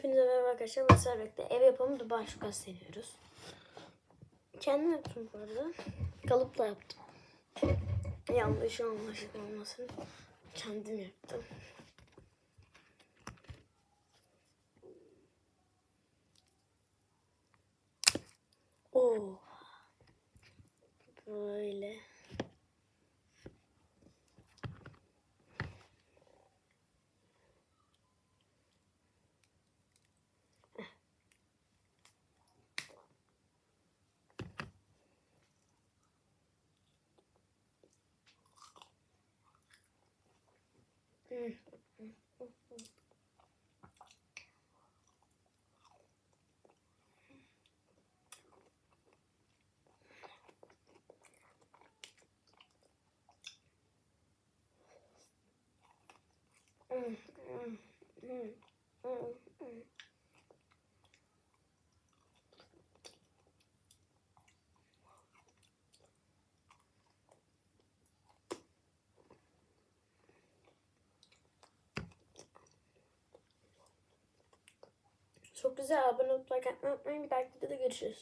Hepinize merhaba arkadaşlar. Ben Servet'te ev yapımı duban şukası deniyoruz. Kendim yaptım bu arada. Kalıpla yaptım. Yanlış anlaşık olmasın. Kendim yaptım. Oo. Böyle. Mm-hmm. Çok güzel. Abone olup like atmayı unutmayın. Bir dahaki videoda görüşürüz.